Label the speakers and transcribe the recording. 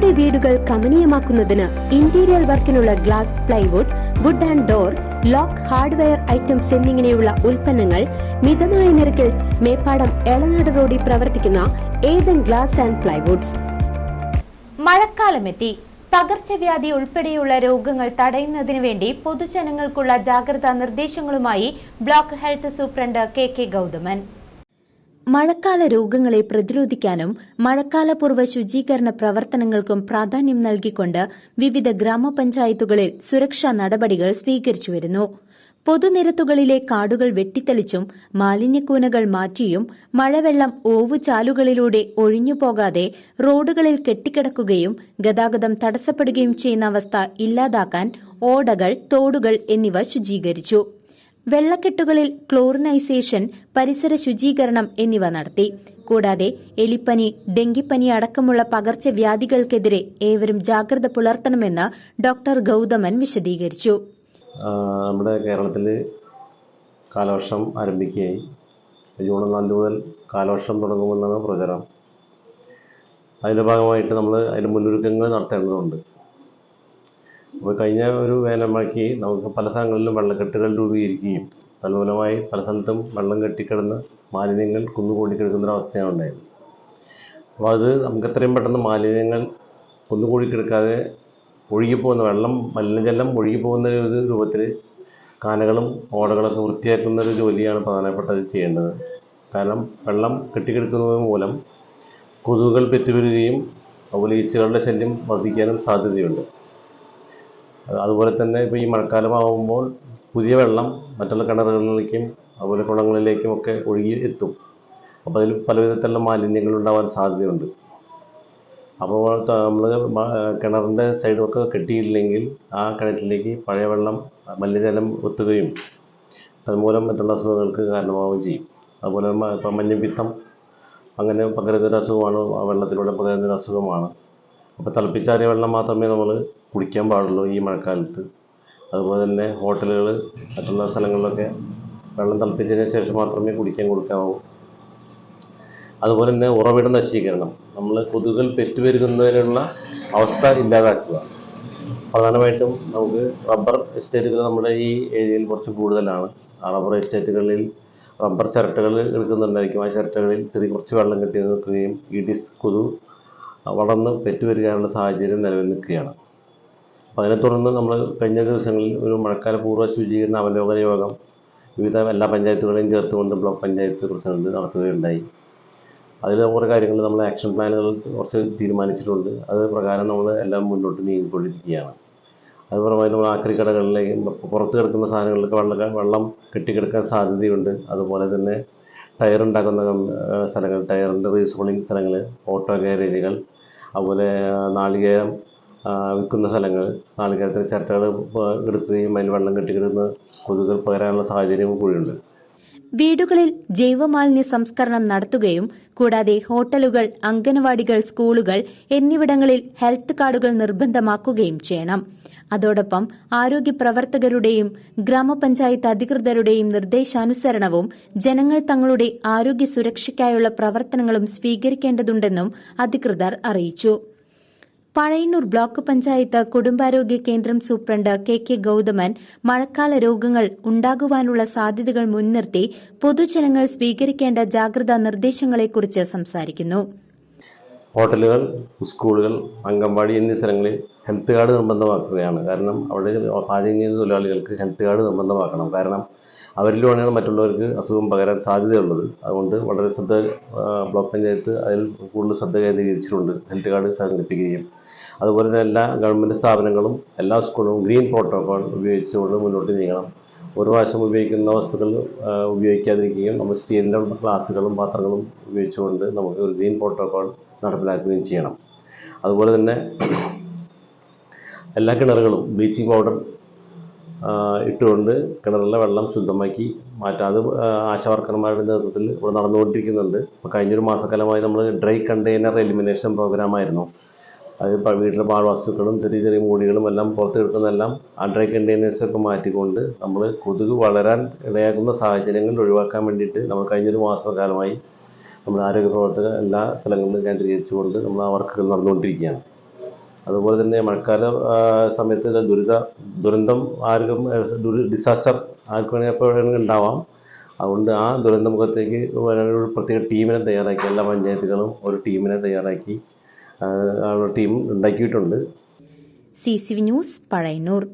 Speaker 1: നിങ്ങളുടെ വീടുകൾ കമനീയമാക്കുന്നതിന് interior വർക്കിനുള്ള glass plywood wood and door lock hardware items എന്നിങ്ങനെയുള്ള ഉൽപ്പന്നങ്ങൾ മിതമായ നിരക്കിൽ മേപ്പാടം എളനാട് റോഡിൽ പ്രവർത്തിക്കുന്ന ഏതൻ ഗ്ലാസ് ആൻഡ് പ്ലൈവുഡ്സ്.
Speaker 2: മഴക്കാലമെത്തി. പകർച്ചവ്യാധി ഉൾപ്പെടെയുള്ള രോഗങ്ങൾ തടയുന്നതിനു വേണ്ടി പൊതുജനങ്ങൾക്കുള്ള ജാഗ്രതാ നിർദ്ദേശങ്ങളുമായി block health superintendent K K Gauthaman. മഴക്കാല രോഗങ്ങളെ പ്രതിരോധിക്കാനും മഴക്കാലപൂർവ ശുചീകരണ പ്രവർത്തനങ്ങൾക്കും പ്രാധാന്യം നൽകിക്കൊണ്ട് വിവിധ ഗ്രാമപഞ്ചായത്തുകളിൽ സുരക്ഷാ നടപടികൾ സ്വീകരിച്ചുവരുന്നു പൊതുനിരത്തുകളിലെ കാടുകൾ വെട്ടിത്തെളിച്ചും മാലിന്യക്കൂനകൾ മാറ്റിയും മഴവെള്ളം ഓവുചാലുകളിലൂടെ ഒഴിഞ്ഞുപോകാതെ റോഡുകളിൽ കെട്ടിക്കിടക്കുകയും ഗതാഗതം തടസ്സപ്പെടുകയും ചെയ്യുന്ന അവസ്ഥ ഇല്ലാതാക്കാൻ ഓടകൾ തോടുകൾ എന്നിവ ശുചീകരിച്ചു. വെള്ളക്കെട്ടുകളിൽ ക്ലോറിനൈസേഷൻ പരിസര ശുചീകരണം എന്നിവ നടത്തി. കൂടാതെ എലിപ്പനി ഡെങ്കിപ്പനി അടക്കമുള്ള പകർച്ചവ്യാധികൾക്കെതിരെ ഏവരും ജാഗ്രത പുലർത്തണമെന്ന് ഡോക്ടർ ഗൗതമൻ വിശദീകരിച്ചു.
Speaker 3: നമ്മുടെ കേരളത്തിൽ കാലവർഷം ആരംഭിക്കുകയായി. ജൂൺ ഒന്നാം തീയതി മുതൽ കാലവർഷം തുടങ്ങുമെന്നാണ് പ്രചരണം അതിന്റെ ഭാഗമായിട്ട് നമ്മൾ അതിന്റെ മുന്നൊരുക്കങ്ങൾ നടത്തേണ്ടതുണ്ട്. അപ്പോൾ കഴിഞ്ഞ ഒരു വേനൽമഴയ്ക്ക് നമുക്ക് പല സ്ഥലങ്ങളിലും വെള്ളക്കെട്ടുകൾ രൂപീകരിക്കുകയും തന്മൂലമായി പല സ്ഥലത്തും വെള്ളം കെട്ടിക്കിടന്ന് മാലിന്യങ്ങൾ കുന്നുകൂടിക്കിടക്കുന്ന അവസ്ഥയാണ് ഉണ്ടായത്. അപ്പോൾ അത് നമുക്ക് എത്രയും പെട്ടെന്ന് മാലിന്യങ്ങൾ കുന്നുകൂടി കിടക്കാതെ ഒഴുകിപ്പോകുന്ന വെള്ളം മലിനജലം ഒഴുകിപ്പോകുന്ന ഒരു രൂപത്തിൽ കാനകളും ഓടകളൊക്കെ വൃത്തിയാക്കുന്ന ഒരു ജോലിയാണ് പ്രധാനപ്പെട്ടത് ചെയ്യേണ്ടത്. കാരണം വെള്ളം കെട്ടിക്കിടക്കുന്നത് മൂലം കൊതുകുകൾ പെറ്റുവരികയും അതുപോലെ ഈച്ചകളുടെ ശല്യം വർദ്ധിക്കാനും സാധ്യതയുണ്ട്. അതുപോലെ തന്നെ ഇപ്പോൾ ഈ മഴക്കാലമാകുമ്പോൾ പുതിയ വെള്ളം മറ്റുള്ള കിണറുകളിലേക്കും അതുപോലെ കുളങ്ങളിലേക്കും ഒക്കെ ഒഴുകി എത്തും. അപ്പോൾ അതിൽ പല വിധത്തിലുള്ള മാലിന്യങ്ങൾ ഉണ്ടാവാൻ സാധ്യതയുണ്ട്. അപ്പോൾ നമ്മൾ കിണറിന്റെ സൈഡൊക്കെ കെട്ടിയില്ലെങ്കിൽ ആ കിണറ്റിലേക്ക് പഴയ വെള്ളം മലിനജലം ഒത്തുകയും അതുമൂലം മറ്റുള്ള അസുഖങ്ങൾക്ക് കാരണമാവുകയും ചെയ്യും. അതുപോലെ ഇപ്പം മഞ്ഞപ്പിത്തം അങ്ങനെ പകരുന്നൊരു അസുഖമാണ് വെള്ളത്തിലൂടെ പകരുന്നൊരു അസുഖമാണ് അപ്പോൾ തിളപ്പിച്ചാറിയ വെള്ളം മാത്രമേ നമ്മൾ കുടിക്കാൻ പാടുള്ളൂ ഈ മഴക്കാലത്ത്. അതുപോലെ തന്നെ ഹോട്ടലുകൾ മറ്റുള്ള സ്ഥലങ്ങളിലൊക്കെ വെള്ളം തിളപ്പിച്ചതിന് ശേഷം മാത്രമേ കുടിക്കാൻ കൊടുക്കാവൂ. അതുപോലെ തന്നെ ഉറവിട നശീകരണം. നമ്മൾ കൊതുകൾ പെറ്റുപെരുകുന്നതിനുള്ള അവസ്ഥ ഇല്ലാതാക്കുക. പ്രധാനമായിട്ടും നമുക്ക് റബ്ബർ എസ്റ്റേറ്റുകൾ നമ്മുടെ ഈ ഏരിയയിൽ കുറച്ച് കൂടുതലാണ്. ആ റബ്ബർ എസ്റ്റേറ്റുകളിൽ റബ്ബർ ചിരട്ടകൾ എടുക്കുന്നുണ്ടായിരിക്കും. ആ ചിരട്ടകളിൽ ചെറിയ കുറച്ച് വെള്ളം കെട്ടി നിൽക്കുകയും ഈ ഡിസ് വളർന്ന് പെറ്റുവരികാനുള്ള സാഹചര്യം നിലനിൽക്കുകയാണ്. നിൽക്കുകയാണ് അപ്പോൾ അതിനെ തുടർന്ന് നമ്മൾ കഴിഞ്ഞ ദിവസങ്ങളിൽ ഒരു മഴക്കാല പൂർവ ശുചീകരണ അവലോകന യോഗം വിവിധ എല്ലാ പഞ്ചായത്തുകളെയും ചേർത്തുകൊണ്ട് ബ്ലോക്ക് പഞ്ചായത്ത് പ്രസിഡന്റ് നടത്തുകയുണ്ടായി. അതിൽ കുറേ കാര്യങ്ങൾ നമ്മൾ ആക്ഷൻ പ്ലാനുകൾ കുറച്ച് തീരുമാനിച്ചിട്ടുണ്ട്. അത് പ്രകാരം നമ്മൾ എല്ലാം മുന്നോട്ട് നീങ്ങിക്കൊണ്ടിരിക്കുകയാണ്. അതുപോലെ നമ്മൾ ആക്രി കടകളിലേക്കും പുറത്ത് കിടക്കുന്ന സാധനങ്ങളിലൊക്കെ വെള്ളം വെള്ളം കെട്ടിക്കിടക്കാൻ സാധ്യതയുണ്ട്. അതുപോലെ തന്നെ ടയർ ഉണ്ടാക്കുന്ന സ്ഥലങ്ങൾ ടയറിന്റെ റീസോളിങ് സ്ഥലങ്ങൾ ഓട്ടോ ഗാരേജുകൾ അതുപോലെ നാളികേരം വിൽക്കുന്ന സ്ഥലങ്ങൾ നാളികേരത്തിന് ചിരട്ടകൾ എടുക്കുകയും അതിൽ വെള്ളം കെട്ടിക്കിടന്ന് കൊതുകൾ പകരാനുള്ള സാഹചര്യവും കൂടിയുണ്ട്.
Speaker 2: വീടുകളിൽ ജൈവമാലിന്യ സംസ്കരണം നടത്തുകയും കൂടാതെ ഹോട്ടലുകൾ അംഗനവാടികൾ സ്കൂളുകൾ എന്നിവിടങ്ങളിൽ ഹെൽത്ത് കാർഡുകൾ നിർബന്ധമാക്കുകയും ചെയ്യണം. അതോടൊപ്പം ആരോഗ്യ പ്രവർത്തകരുടെയും ഗ്രാമപഞ്ചായത്ത് അധികൃതരുടെയും നിർദ്ദേശാനുസരണവും ജനങ്ങൾ തങ്ങളുടെ ആരോഗ്യ സുരക്ഷയ്ക്കായുള്ള പ്രവർത്തനങ്ങളും സ്വീകരിക്കേണ്ടതുണ്ടെന്നും അധികൃതർ അറിയിച്ചു. പഴയന്നൂർ ബ്ലോക്ക് പഞ്ചായത്ത് കുടുംബാരോഗ്യ കേന്ദ്രം സൂപ്രണ്ട് കെ കെ ഗൌതമൻ മഴക്കാല രോഗങ്ങൾ ഉണ്ടാകുവാനുള്ള സാധ്യതകൾ മുൻനിർത്തി പൊതുജനങ്ങൾ സ്വീകരിക്കേണ്ട ജാഗ്രതാ നിർദ്ദേശങ്ങളെക്കുറിച്ച് സംസാരിക്കുന്നു.
Speaker 3: ഹോട്ടലുകൾ സ്കൂളുകൾ അംഗൻവാടി എന്നീ സ്ഥലങ്ങളിൽ ഹെൽത്ത് കാർഡ് നിർബന്ധമാക്കുകയാണ്. കാരണം അവിടെ പാചകം ചെയ്യുന്ന തൊഴിലാളികൾക്ക് ഹെൽത്ത് കാർഡ് നിർബന്ധമാക്കണം. കാരണം അവരിലൂടെയാണ് മറ്റുള്ളവർക്ക് അസുഖം പകരാൻ സാധ്യതയുള്ളത്. അതുകൊണ്ട് വളരെ ശ്രദ്ധ ബ്ലോക്ക് പഞ്ചായത്ത് അതിൽ കൂടുതൽ ശ്രദ്ധ കേന്ദ്രീകരിച്ചിട്ടുണ്ട് ഹെൽത്ത് കാർഡ് സംഘടിപ്പിക്കുകയും. അതുപോലെ തന്നെ എല്ലാ ഗവൺമെന്റ് സ്ഥാപനങ്ങളും എല്ലാ സ്കൂളും ഗ്രീൻ പ്രോട്ടോകോൾ ഉപയോഗിച്ചുകൊണ്ട് മുന്നോട്ട് നീങ്ങണം. ഒരു പ്രാവശ്യം ഉപയോഗിക്കുന്ന വസ്തുക്കൾ ഉപയോഗിക്കാതിരിക്കുകയും നമ്മൾ സ്റ്റീലിന്റെ ഗ്ലാസ്സുകളും പാത്രങ്ങളും ഉപയോഗിച്ചുകൊണ്ട് നമുക്ക് ഒരു ഗ്രീൻ പ്രോട്ടോകോൾ നടപ്പിലാക്കുകയും ചെയ്യണം. അതുപോലെ തന്നെ എല്ലാ കിണറുകളും ബ്ലീച്ചിങ് പൗഡർ ഇട്ടുകൊണ്ട് കിണറിലെ വെള്ളം ശുദ്ധമാക്കി മാറ്റാതെ ആശാവർക്കർമാരുടെ നേതൃത്വത്തിൽ ഇവിടെ നടന്നുകൊണ്ടിരിക്കുന്നുണ്ട്. ഇപ്പോൾ കഴിഞ്ഞൊരു മാസക്കാലമായി നമ്മൾ ഡ്രൈ കണ്ടെയ്നർ എലിമിനേഷൻ പ്രോഗ്രാമായിരുന്നു. അത് ഇപ്പോൾ വീട്ടിലെ പാഴ്വസ്തുക്കളും ചെറിയ ചെറിയ മൂടികളും എല്ലാം പുറത്തെടുക്കുന്നതെല്ലാം ആ ഡ്രൈ കണ്ടെയ്നേഴ്സൊക്കെ മാറ്റിക്കൊണ്ട് നമ്മൾ കൊതുക് വളരാൻ ഇടയാക്കുന്ന സാഹചര്യങ്ങൾ ഒഴിവാക്കാൻ വേണ്ടിയിട്ട് നമ്മൾ കഴിഞ്ഞൊരു മാസക്കാലമായി നമ്മൾ ആരോഗ്യ പ്രവർത്തകർ എല്ലാ സ്ഥലങ്ങളിലും കേന്ദ്രീകരിച്ചുകൊണ്ട് നമ്മൾ ആ വർക്കുകൾ നടന്നുകൊണ്ടിരിക്കുകയാണ്. അതുപോലെ തന്നെ മഴക്കാല സമയത്ത് ദുരിത ദുരന്തം ആർക്കും ഡിസാസ്റ്റർ ആർക്ക് വേണമെങ്കിൽ എപ്പോൾ വേണമെങ്കിലും ഉണ്ടാവാം. അതുകൊണ്ട് ആ ദുരന്ത മുഖത്തേക്ക് ഒരു പ്രത്യേക ടീമിനെ തയ്യാറാക്കി എല്ലാ പഞ്ചായത്തുകളും ഒരു ടീമിനെ തയ്യാറാക്കി ടീം ഉണ്ടാക്കിയിട്ടുണ്ട്.
Speaker 2: C C V news Pazhayannur.